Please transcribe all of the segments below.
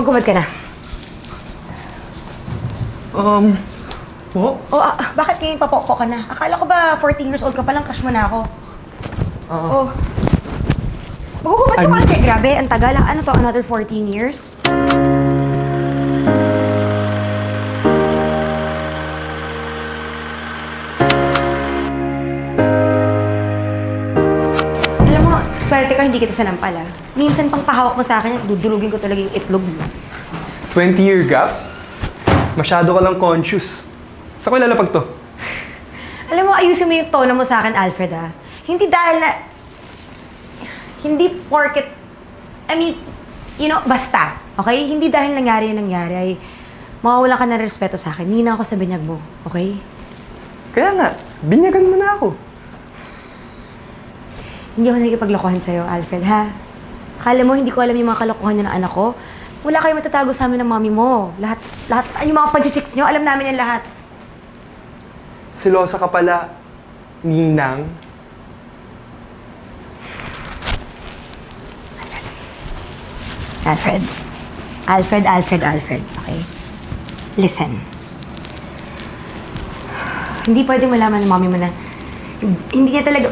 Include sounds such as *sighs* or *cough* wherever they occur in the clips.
Magubad ka na. Um, po? O, ah, bakit ngayon papokpo ka na? Akala ko ba 14 years old ka palang crush mo na ako? Ah, Oh. Magugubad ka I'm-? Ate, grabe, ang tagal. Ano to, another 14 years? Swerte ka hindi kita sanampal ah. Minsan pang pahawak mo sa akin, dudulugin ko talaga yung itlog mo. 20-year gap? Masyado ka lang conscious. Sa ko ilalapag to? Alam mo, ayusin mo yung tono mo sa akin, Alfred, ah. Hindi dahil na... Hindi porket... I mean, you know, basta. Okay? Hindi dahil nangyari yung nangyari ay mawawalan ka ng respeto sa akin. Ninang ako sa binyag mo. Okay? Kaya nga, binyagan mo na ako. Hindi ako nagkipaglokohan sa'yo, Alfred, ha? Akala mo, hindi ko alam yung mga kalokohan niyo ng anak ko? Wala kayo matatago sa amin ng mami mo. Lahat, lahat, yung mga pag-chicks niyo, alam namin yan lahat. Silosa ka pala, Ninang. Alfred. Alfred, Alfred, Alfred. Okay? Listen. Hindi pwede malaman ng mami mo na hindi niya talaga...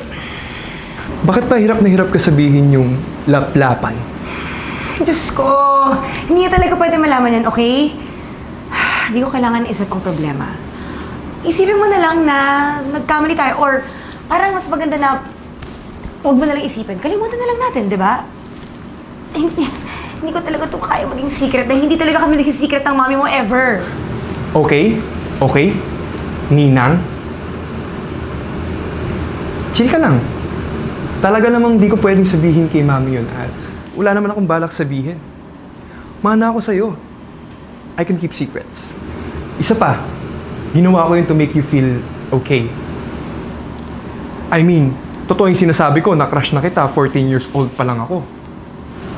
Bakit pa hirap na hirap ka sabihin yung laplapan? Diyos ko! Hindi talaga pwede malaman yan, okay? *sighs* Hindi ko kailangan ng isa pang problema. Isipin mo na lang na nagkamali tayo or parang mas maganda na huwag mo na lang isipin. Kalimutan na lang natin, di ba? Hindi, hindi ko talaga to kaya maging secret dahil hindi talaga kami naging secret ng mami mo ever. Okay? Okay? Ninang? Chill ka lang. Talaga namang di ko pwedeng sabihin kay mami yun at wala naman akong balak sabihin. Mana ako sa'yo. I can keep secrets. Isa pa, ginawa ko yun to make you feel okay. I mean, totoo yung sinasabi ko na crush na kita, 14 years old pa lang ako.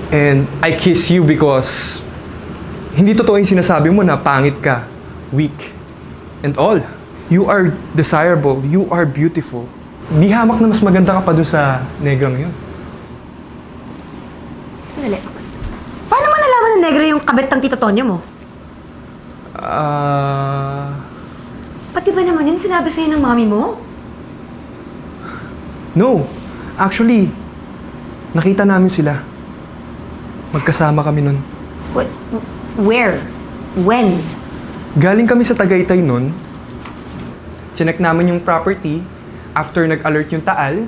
And I kiss you because hindi totoo yung sinasabi mo na pangit ka, weak, and all. You are desirable, you are beautiful. Di hamak na mas maganda ka pa dun sa negrang yun. Sandali. Paano mo nalaman na negro yung kabit ng Tito Tonyo mo? Ah... Pati ba naman yun sinabi sa'yo ng mami mo? no. Actually, nakita namin sila. Magkasama kami nun. What? Where? When? Galing kami sa Tagaytay nun. Chinek namin yung property after nag-alert yung taal.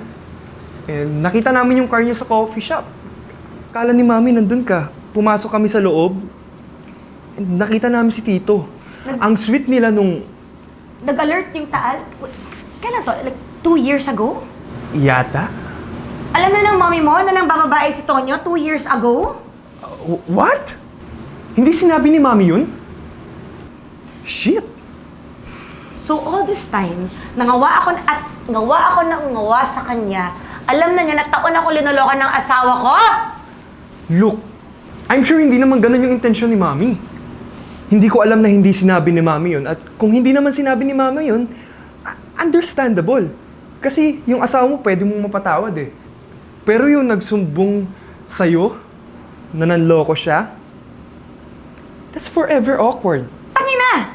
And nakita namin yung car niya sa coffee shop. Kala ni Mami nandun ka. Pumasok kami sa loob. And nakita namin si Tito. Nag- Ang sweet nila nung Nag-alert yung taal? Kailan to? Like, two years ago? yata. Alam na ng mami mo na nang bababae si Tonyo two years ago? Uh, what? Hindi sinabi ni Mami yun? Shit. So all this time, nangawa ako na- at ngawa ako ng ngawa sa kanya, alam na niya na taon ako linolokan ng asawa ko! Look, I'm sure hindi naman ganun yung intensyon ni Mami. Hindi ko alam na hindi sinabi ni Mami yun. At kung hindi naman sinabi ni Mami yun, understandable. Kasi yung asawa mo pwede mong mapatawad eh. Pero yung nagsumbong sa'yo, na nanloko siya, that's forever awkward. Tangina!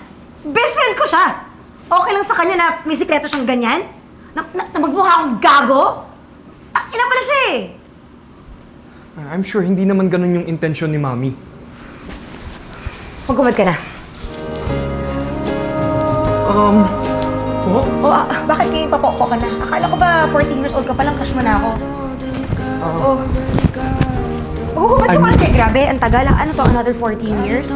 Best friend ko siya! Okay lang sa kanya na may sikreto siyang ganyan? Na, na, na magmukha akong gago? Tangina pala siya eh! I'm sure hindi naman ganun yung intensyon ni Mami. Magubad ka na. Um, po? O, ah, bakit ngayon papokpo ka na? Akala ko ba 14 years old ka palang crush mo na ako? Oo. Magugubad ka I'm-? Ate, grabe, ang tagal. Ano to, another 14 years?